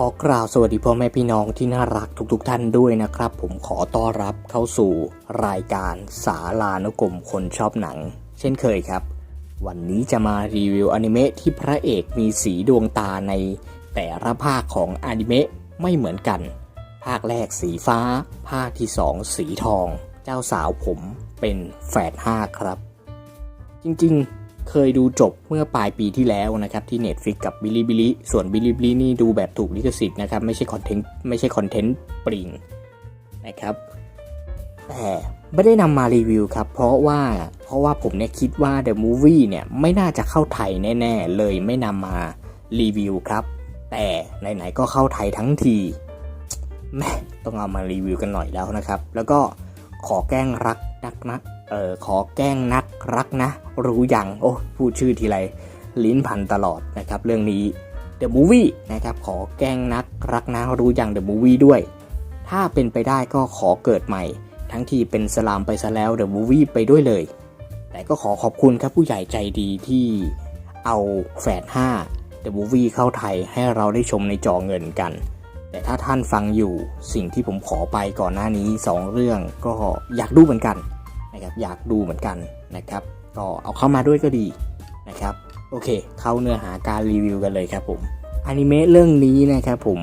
ขอกล่าวสวัสดีพ่อแม่พี่น้องที่น่ารักทุกๆทท่านด้วยนะครับ ผมขอต้อนรับเข้าสู่รายการสาลานุกรมคนชอบหนัง เช่นเคยครับ วันนี้จะมารีวิวอนิเมะที่พระเอกมีสีดวงตาในแต่ละภาคของอนิเมะไม่เหมือนกัน ภาคแรกสีฟ้า ภาคที่สองสีทอง เจ้าสาวผมเป็นแฝดห้าครับ จริงๆ เคยดูจบเมื่อปลายปีที่แล้วนะครับที่ Netflix กับบิลิบิลิส่วนบิลิบิลินี่ดูแบบถูกลิขสิทธิ์นะครับไม่ใช่คอนเทนต์ไม่ใช่คอนเทนต์ปริงนะครับแต่ไม่ได้นำมารีวิวครับเพราะว่าเพราะว่าผมเนี่ยคิดว่า The Movie เนี่ยไม่น่าจะเข้าไทยแน่ ๆ เลยไม่นำมารีวิวครับ แต่ไหนๆก็เข้าไทยทั้งทีแม่ต้องเอามารีวิวกันหน่อยแล้วนะครับ แล้วก็ขอแกล้งรักนักนะ เออขอแกล้งนักรักนะ รู้อยังโอ้พูดชื่อทีไรลิ้นพันตลอดนะครับ เรื่องนี้ The Movie นะครับ ขอแกล้งนักรักนะรู้อยัง The Movie ด้วย ถ้าเป็นไปได้ก็ขอเกิดใหม่ ทั้งที่เป็นสลามไปซะแล้ว The Movie ไปด้วยเลย แต่ก็ขอขอบคุณครับผู้ใหญ่ใจดีที่เอาแฝด5 The Movie เข้าไทยให้เราได้ชมในจอเงินกัน แต่ถ้าท่านฟังอยู่สิ่งที่ผมขอไปก่อนหน้านี้ 2 เรื่องก็อยากดูเหมือนกัน นะครับอยากดูเหมือนกันนะครับ ก็เอาเข้ามาด้วยก็ดีนะครับ โอเค เข้าเนื้อหาการรีวิวกันเลยครับผมอนิเมะเรื่องนี้นะครับผม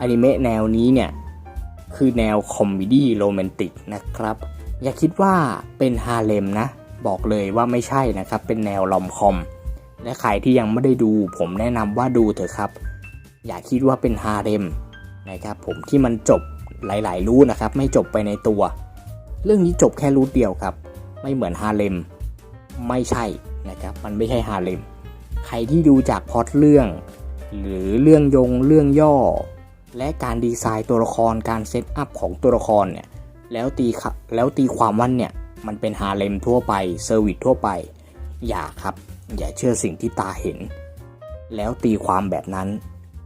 อนิเมะแนวนี้เนี่ยคือแนวคอมเมดี้โรแมนติกนะครับ อย่าคิดว่าเป็นฮาเลมนะ บอกเลยว่าไม่ใช่นะครับ เป็นแนวลอมคอม และใครที่ยังไม่ได้ดู ผมแนะนำว่าดูเถอะครับ อย่าคิดว่าเป็นฮาเลมนะครับ ผมที่มันจบหลาย ๆ รูทนะครับ ไม่จบไปในตัว เรื่องนี้จบแค่รูทเดียวครับ ไม่เหมือนฮาเลมไม่ใช่นะครับ มันไม่ใช่ฮาเลมใครที่ดูจากพอตเรื่อง หรือเรื่องยงเรื่องย่อ และการดีไซน์ตัวละครการเซตอัพของตัวละครเนี่ยแล้วตีแล้วตีความว่าเนี่ยมันเป็นฮาเลมทั่วไปเซอร์วิสทั่วไป อย่าครับ อย่าเชื่อสิ่งที่ตาเห็น แล้วตีความแบบนั้น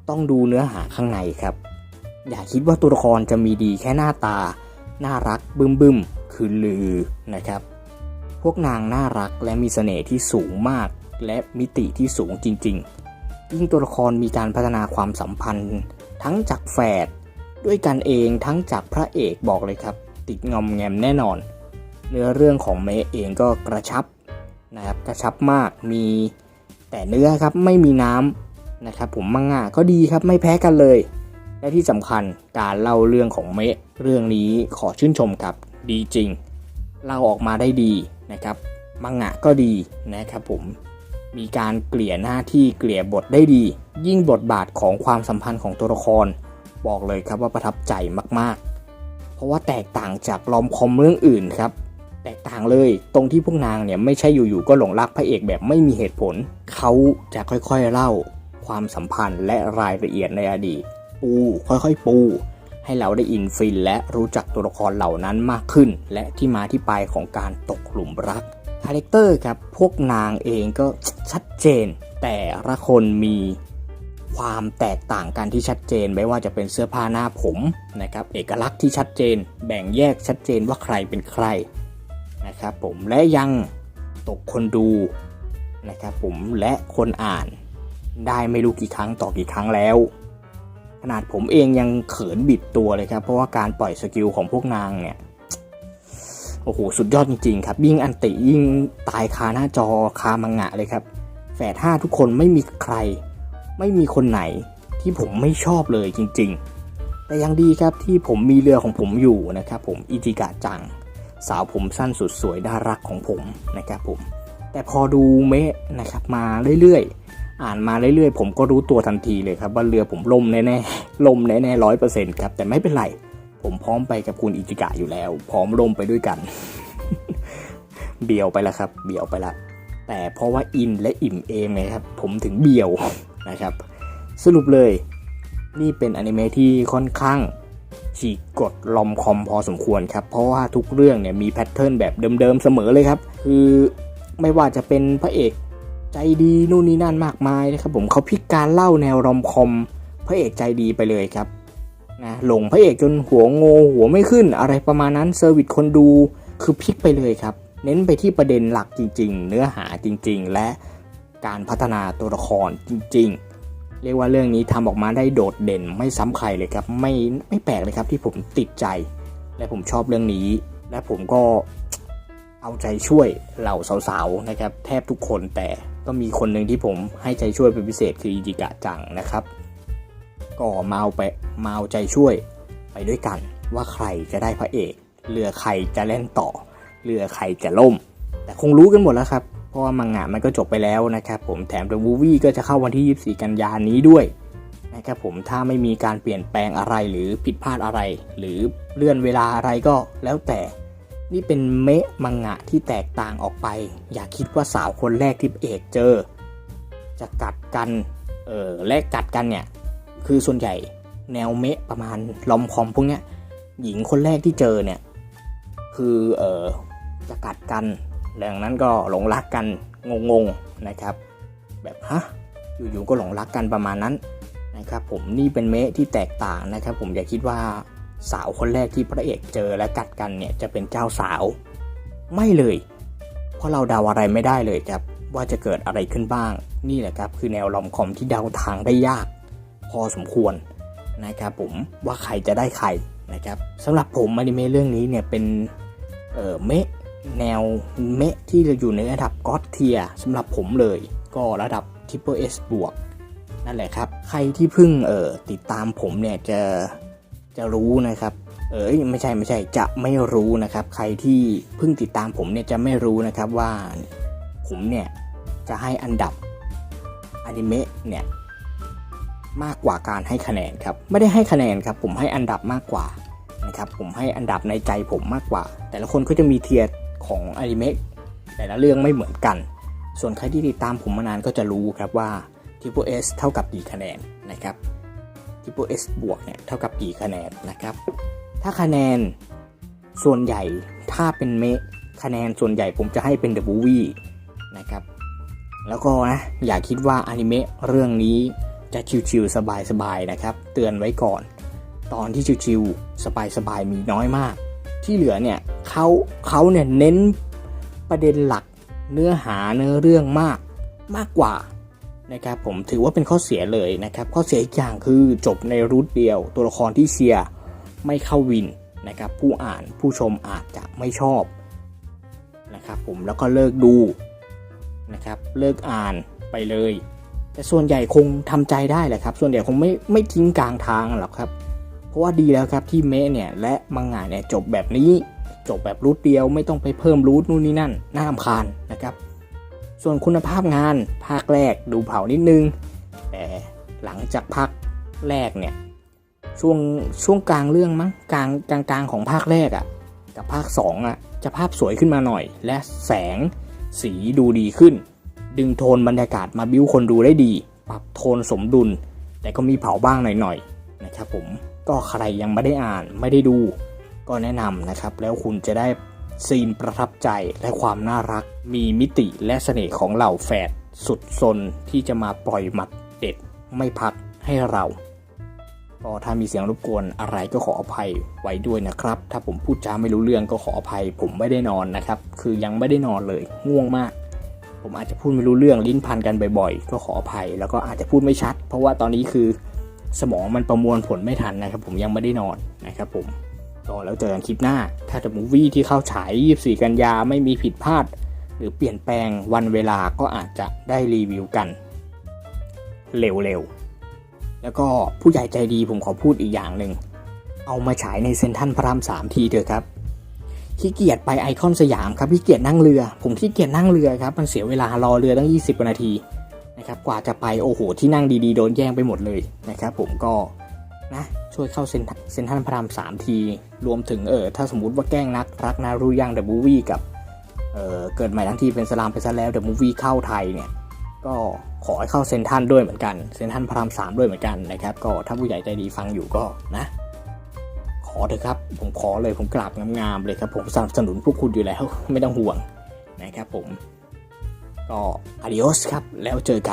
ต้องดูเนื้อหาข้างในครับ อย่าคิดว่าตัวละครจะมีดีแค่หน้าตา น่ารักบึ้มบึมๆคือลือนะครับ พวกนางน่ารักและมีเสน่ห์ที่สูงมากและมิติที่สูงจริง ๆ ยิ่งตัวละครมีการพัฒนาความสัมพันธ์ ทั้งจากแฝดด้วยกันเองทั้งจากพระเอกบอกเลยครับ ติดงอมแงมแน่นอน เนื้อเรื่องของเมเองก็กระชับนะครับกระชับมากมีแต่เนื้อครับไม่มีน้ำนะครับผมมังงะก็ดีครับไม่แพ้กันเลย และที่สำคัญการเล่าเรื่องของเมะเรื่องนี้ขอชื่นชมครับดีจริงเล่าออกมาได้ดีนะครับมังงะก็ดีนะครับผมมีการเกลี่ยหน้าที่เกลี่ยบทได้ดี ยิ่งบทบาทของความสัมพันธ์ของตัวละคร บอกเลยครับว่าประทับใจมากๆ เพราะว่าแตกต่างจากลอมคอมเรื่องอื่นครับ แตกต่างเลยตรงที่พวกนางเนี่ยไม่ใช่อยู่ๆก็หลงรักพระเอกแบบไม่มีเหตุผล เขาจะค่อยๆเล่าความสัมพันธ์และรายละเอียดในอดีต ปู ค่อยๆปู ให้เราได้อินฟินและรู้จักตัวละครเหล่านั้นมากขึ้น และที่มาที่ไปของการตกหลุมรักคาแรคเตอร์ครับพวกนางเองก็ชัดเจน แต่ละคนมีความแตกต่างกันที่ชัดเจน ไม่ว่าจะเป็นเสื้อผ้าหน้าผมนะครับเอกลักษณ์ที่ชัดเจน แบ่งแยกชัดเจนว่าใครเป็นใครนะครับผมและยังตกคนดูนะครับผมและคนอ่านได้ไม่รู้กี่ครั้งต่อกี่ครั้งแล้ว ขนาดผมเองยังเขินบิดตัวเลยครับ เพราะว่าการปล่อยสกิลของพวกนางเนี่ยโอ้โหสุดยอดจริงๆครับ ยิ่งอันติยิ่งตายคาหน้าจอคามังงะเลยครับแฝดห้าทุกคนไม่มีใคร ไม่มีคนไหนที่ผมไม่ชอบเลยจริง ๆ แต่ยังดีครับที่ผมมีเรือของผมอยู่นะครับผมอิจิกะจัง สาวผมสั้นสุดสวยน่ารักของผมนะครับผมแต่พอดูเมะนะครับมาเรื่อยๆ อ่านมาเรื่อยๆ ผมก็รู้ตัวทันทีเลยครับว่าเรือผมล่มแน่ๆล่มแน่ๆร้อยเปอร์เซ็นต์ครับแต่ไม่เป็นไร ผมพร้อมไปกับคุณอิจิกะอยู่แล้ว พร้อมล่มไปด้วยกัน เบียวไปแล้วครับ เบียวไปล้วแต่เพราะว่าอินและอิ่มเอมไงครับ ผมถึงเบียวนะครับ สรุปเลย นี่เป็นอนิเมะที่ค่อนข้างฉีกกฎลอมคอมพอสมควรครับ เพราะว่าทุกเรื่องเนี่ยมีแพทเทิร์นแบบเดิมๆเสมอเลยครับ คือไม่ว่าจะเป็นพระเอก ใจดีนู่นนี่นั่นมากมายนะครับผมเขาพลิกการเล่าแนวรอมคอมพระเอกใจดีไปเลยครับนะหลงพระเอกจนหัวโงหัวไม่ขึ้นอะไรประมาณนั้นเซอร์วิสคนดูคือพลิกไปเลยครับ เน้นไปที่ประเด็นหลักจริง ๆ เนื้อหาจริง ๆ และการพัฒนาตัวละครจริง ๆ เรียกว่าเรื่องนี้ทำออกมาได้โดดเด่นไม่ซ้ำใครเลยครับ ไม่ไม่แปลกเลยครับที่ผมติดใจ และผมชอบเรื่องนี้ และผมก็เอาใจช่วยเหล่าสาวๆนะครับ แทบทุกคนแต่ ก็มีคนหนึ่งที่ผมให้ใจช่วยเป็นพิเศษคืออิจิกะจังนะครับ ก็มาเอาไปมาเอาใจช่วยไปด้วยกันว่าใครจะได้พระเอกเรือใครจะเล่นต่อเรือใครจะล่ม แต่คงรู้กันหมดแล้วครับ เพราะว่ามังงะมันก็จบไปแล้วนะครับผมแถม The Movie ก็จะเข้าวันที่ 24 กันยานี้ด้วยนะครับผมถ้าไม่มีการเปลี่ยนแปลงอะไรหรือผิดพลาดอะไร หรือเลื่อนเวลาอะไรก็แล้วแต่ นี่เป็นเมะมังงะที่แตกต่างออกไป อย่าคิดว่าสาวคนแรกที่เอกเจอ จะกัดกันเออและกัดกันเนี่ยคือส่วนใหญ่แนวเมะประมาณลอมคอมพวกเนี้ยหญิงคนแรกที่เจอเนี่ยคือเออจะกัดกันดังนั้นก็หลงรักกันงงๆนะครับ แบบฮะอยู่ๆก็หลงรักกันประมาณนั้นนะครับผมนี่เป็นเมะที่แตกต่างนะครับ ผมอย่าคิดว่า สาวคนแรกที่พระเอกเจอและกัดกันเนี่ยจะเป็นเจ้าสาว ไม่เลย เพราะเราเดาอะไรไม่ได้เลยครับ ว่าจะเกิดอะไรขึ้นบ้าง นี่แหละครับคือแนวลอมคอมที่เดาทางได้ยาก พอสมควรนะครับผมว่าใครจะได้ใครนะครับสำหรับผมอนิเมะเรื่องนี้เนี่ยเป็นเอ่อเมะแนวเมะที่อยู่ในระดับก็อดเทียสำหรับผมเลย ก็ระดับ Triple S บวกนั่นแหละครับ ใครที่เพิ่งเอ่อติดตามผมเนี่ยจะ จะรู้นะครับ เอ้ยไม่ใช่ไม่ใช่จะไม่รู้นะครับ ใครที่เพิ่งติดตามผมเนี่ยจะไม่รู้นะครับว่าผมเนี่ยจะให้อันดับอนิเมะเนี่ยมากกว่าการให้คะแนนครับไม่ได้ให้คะแนนครับ ผมให้อันดับมากกว่านะครับผมให้อันดับในใจผมมากกว่า แต่ละคนก็จะมีเทียร์ของอนิเมะแต่ละเรื่องไม่เหมือนกัน ส่วนใครที่ติดตามผมมานานก็จะรู้ครับว่า Triple S เท่ากับกี่คะแนนนะครับ Triple S บวกเนี่ยเท่ากับกี่คะแนนนะครับ ถ้าคะแนนส่วนใหญ่ถ้าเป็นเมะคะแนนส่วนใหญ่ผมจะให้เป็น The Movie นะครับ แล้วก็นะอย่าคิดว่าอนิเมะเรื่องนี้จะชิวๆสบายๆนะครับ เตือนไว้ก่อน ตอนที่ชิวๆสบายๆมีน้อยมาก ที่เหลือเนี่ยเขาเขาเนี่ยเน้นประเด็นหลักเนื้อหาเนื้อเรื่องมากมากกว่า นะครับผมถือว่าเป็นข้อเสียเลยนะครับ ข้อเสียอีกอย่างคือจบในรูทเดียว ตัวละครที่เชียร์ไม่เข้าวินนะครับผู้อ่านผู้ชมอาจจะไม่ชอบนะครับผมแล้วก็เลิกดูนะครับเลิกอ่านไปเลย แต่ส่วนใหญ่คงทำใจได้แหละครับ ส่วนใหญ่คงไม่ไม่ทิ้งกลางทางหรอกครับเพราะว่าดีแล้วครับที่เมะเนี่ยและมังงะเนี่ยจบแบบนี้จบแบบรูทเดียวไม่ต้องไปเพิ่มรูทนู่นนี่นั่นน่ารำคาญนะครับ ส่วนคุณภาพงานภาคแรกดูเผานิดนึง แต่หลังจากภาคแรกเนี่ยช่วงช่วงกลางเรื่องมั้งกลางกลางกลางของภาคแรกอะ่ะกับภาค2อะ่ะจะภาพสวยขึ้นมาหน่อย และแสงสีดูดีขึ้น ดึงโทนบรรยากาศมาบิ้วคนดูได้ดี ปรับโทนสมดุล แต่ก็มีเผาบ้างหน่อยๆนะครับผมก็ใครยังไม่ได้อ่านไม่ได้ดู ก็แนะนำนะครับ แล้วคุณจะได้ซีนประทับใจและความน่ารัก มีมิติและเสน่ห์ของเหล่าแฝดสุดซนที่จะมาปล่อยหมัดเด็ดไม่พักให้เราก็ถ้ามีเสียงรบกวนอะไรก็ขออภัยไว้ด้วยนะครับ ถ้าผมพูดจาไม่รู้เรื่องก็ขออภัย ผมไม่ได้นอนนะครับ คือยังไม่ได้นอนเลยง่วงมาก ผมอาจจะพูดไม่รู้เรื่องลิ้นพันกันบ่อยๆ ก็ขออภัย แล้วก็อาจจะพูดไม่ชัด เพราะว่าตอนนี้คือสมองมันประมวลผลไม่ทันนะครับ ผมยังไม่ได้นอนนะครับผมก็แล้วเจอกันคลิปหน้า ถ้าจะมูวี่ที่เข้าฉาย 24 กันยาไม่มีผิดพลาด หรือเปลี่ยนแปลงวันเวลาก็อาจจะได้รีวิวกันเร็วๆ แล้วก็ผู้ใหญ่ใจดีผมขอพูดอีกอย่างหนึ่ง เอามาฉายในเซนทันพระรามสามทีเถอะครับ ขี้เกียจไปไอคอนสยามครับขี้เกียจนั่งเรือ ผมขี้เกียจนั่งเรือครับ มันเสียเวลารอเรือตั้ง 20กวนาทีนะครับกว่าจะไปโอ้โห ที่นั่งดีๆ โดนแย่งไปหมดเลยนะครับผมก็นะช่วยเข้าเซนเซนทันพระรามสามที รวมถึงเออถ้าสมมติว่าแกล้งนักรักนารู้ยังเดอะมูวี่กับ เเกิดใหม่ทั้งทีเป็นสลามไปซะแล้วเดอะมูฟวี่เข้าไทยเนี่ยก็ขอให้เข้าเซนทันด้วยเหมือนกันเซนทันพระรามสามด้วยเหมือนกันนะครับก็ถ้าผู้ใหญ่ใจดีฟังอยู่ก็นะ ขอเถอะครับผมขอเลยผมกราบงามๆเลยครับผมสนับสนุนพวกคุณอยู่แล้วไม่ต้องห่วงนะครับผมก็อาดิ os ครับแล้วเจอกัน